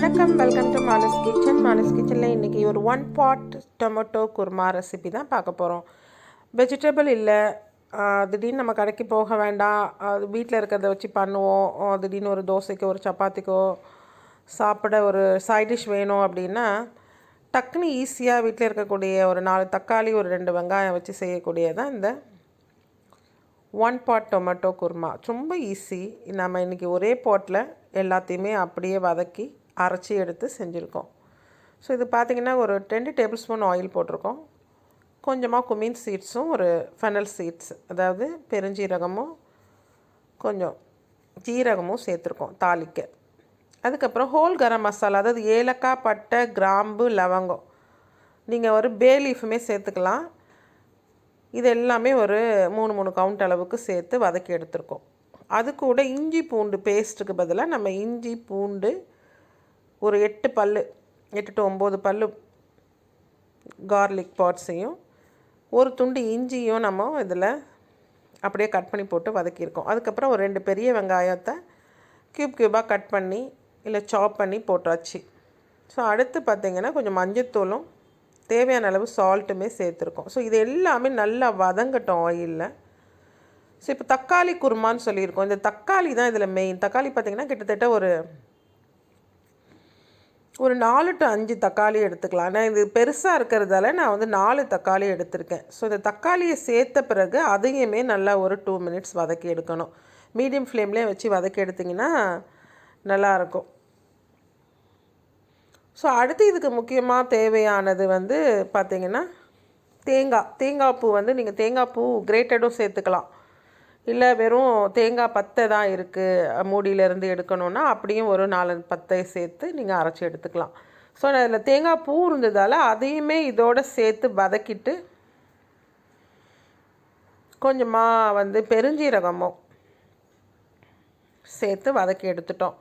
வணக்கம் welcome to Manas kitchen Manas கிச்சனில் இன்றைக்கி ஒரு one pot tomato kurma recipe தான் பார்க்க போகிறோம் வெஜிடபிள் இல்லை. திடீர்னு நம்ம கடைக்கு போக வேண்டாம். அது வீட்டில் இருக்கிறத வச்சு பண்ணுவோம். திடீர்னு ஒரு தோசைக்கோ ஒரு சப்பாத்திக்கோ சாப்பிட ஒரு சைட் டிஷ் வேணும் அப்படின்னா டக்குன்னு ஈஸியாக வீட்டில் இருக்கக்கூடிய ஒரு நாலு தக்காளி ஒரு ரெண்டு வெங்காயம் வச்சு செய்யக்கூடியதான் இந்த ஒன் பாட் டொமேட்டோ குருமா. ரொம்ப ஈஸி நம்ம இன்றைக்கி ஒரே பாட்டில் எல்லாத்தையுமே அப்படியே வதக்கி அரைச்சி எடுத்து செஞ்சுருக்கோம். ஸோ இது பார்த்திங்கன்னா ஒரு டென் டேபிள் ஸ்பூன் ஆயில் போட்டிருக்கோம். கொஞ்சமாக குமின் சீட்ஸும் ஒரு ஃபெனல் சீட்ஸ் அதாவது பெருஞ்சீரகமும் கொஞ்சம் ஜீரகமும் சேர்த்துருக்கோம் தாளிக்க. அதுக்கப்புறம் ஹோல் கரம் மசாலா அதாவது ஏலக்காய் பட்டை கிராம்பு லவங்கம். நீங்கள் ஒரு பே லீஃபுமே சேர்த்துக்கலாம். இது எல்லாமே ஒரு மூணு மூணு கவுண்ட் அளவுக்கு சேர்த்து வதக்கி எடுத்துருக்கோம். அது கூட இஞ்சி பூண்டு பேஸ்ட்டுக்கு பதிலாக நம்ம இஞ்சி பூண்டு ஒரு எட்டு பல் எட்டு டு ஒம்பது பல் கார்லிக் பாட்ஸையும் ஒரு துண்டு இஞ்சியும் நம்ம இதில் அப்படியே கட் பண்ணி போட்டு வதக்கியிருக்கோம். அதுக்கப்புறம் ஒரு ரெண்டு பெரிய வெங்காயத்தை க்யூப் க்யூபாக கட் பண்ணி இல்லை சாப் பண்ணி போட்டாச்சு. ஸோ அடுத்து பார்த்திங்கன்னா கொஞ்சம் மஞ்சத்தூளும் தேவையான அளவு சால்ட்டுமே சேர்த்துருக்கோம். ஸோ இது எல்லாமே நல்லா வதங்கட்டும் ஆயிலில் ஸோ இப்போ தக்காளி குருமான்னு சொல்லியிருக்கோம். இந்த தக்காளி தான் இதில் மெயின் தக்காளி பார்த்திங்கன்னா கிட்டத்தட்ட ஒரு ஒரு நாலு டு அஞ்சு தக்காளி எடுத்துக்கலாம். நான் இது பெருசாக இருக்கிறதால நான் வந்து நாலு தக்காளி எடுத்திருக்கேன். ஸோ இந்த தக்காளியை சேர்த்த பிறகு அதையுமே நல்லா ஒரு டூ மினிட்ஸ் வதக்கி எடுக்கணும். மீடியம் ஃப்ளேம்லேயே வச்சு வதக்கி எடுத்திங்கன்னா நல்லாயிருக்கும். ஸோ அடுத்து இதுக்கு முக்கியமாக தேவையானது வந்து பார்த்திங்கன்னா தேங்காய். தேங்காய் பூ வந்து நீங்கள் தேங்காய் பூ கிரேட்டடும் சேர்த்துக்கலாம். இல்லை வெறும் தேங்காய் பத்தை தான் இருக்குது மூடியிலேருந்து எடுக்கணுன்னா அப்படியும் ஒரு நாலு பத்தை சேர்த்து நீங்கள் அரைச்சி எடுத்துக்கலாம். ஸோ அதில் தேங்காய் பூ இருந்ததால் அதையுமே இதோடு சேர்த்து வதக்கிட்டு கொஞ்சமாக வந்து பெருஞ்சீரகமும் சேர்த்து வதக்கி எடுத்துட்டோம்.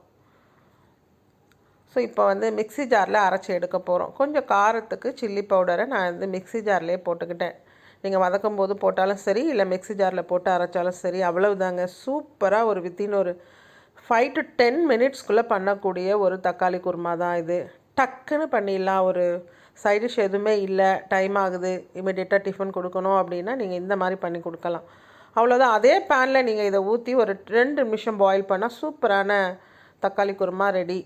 ஸோ இப்போ வந்து மிக்ஸி ஜாரில் அரைச்சி எடுக்க போகிறோம் கொஞ்சம் காரத்துக்கு சில்லி பவுடரை நான் வந்து மிக்ஸி ஜார்லேயே போட்டுக்கிட்டேன். நீங்கள் வதக்கும் போது போட்டாலும் சரி இல்லை மிக்ஸி ஜாரில் போட்டு அரைச்சாலும் சரி அவ்வளவுதாங்க. சூப்பராக ஒரு வித்தின் ஒரு ஃபைவ் டு டென் மினிட்ஸ்க்குள்ளே பண்ணக்கூடிய ஒரு தக்காளி குருமா தான் இது. டக்குன்னு பண்ணிடலாம். ஒரு சைட் டிஷ் எதுவுமே இல்லை. டைம் ஆகுது. இமிடியேட்டாக டிஃபன் கொடுக்கணும் அப்படின்னா நீங்கள் இந்த மாதிரி பண்ணி கொடுக்கலாம். அவ்வளோதான் அதே பேனில் நீங்கள் இதை ஊற்றி ஒரு ரெண்டு நிமிஷம் பாயில் பண்ணால் சூப்பரான தக்காளி குருமா ரெடி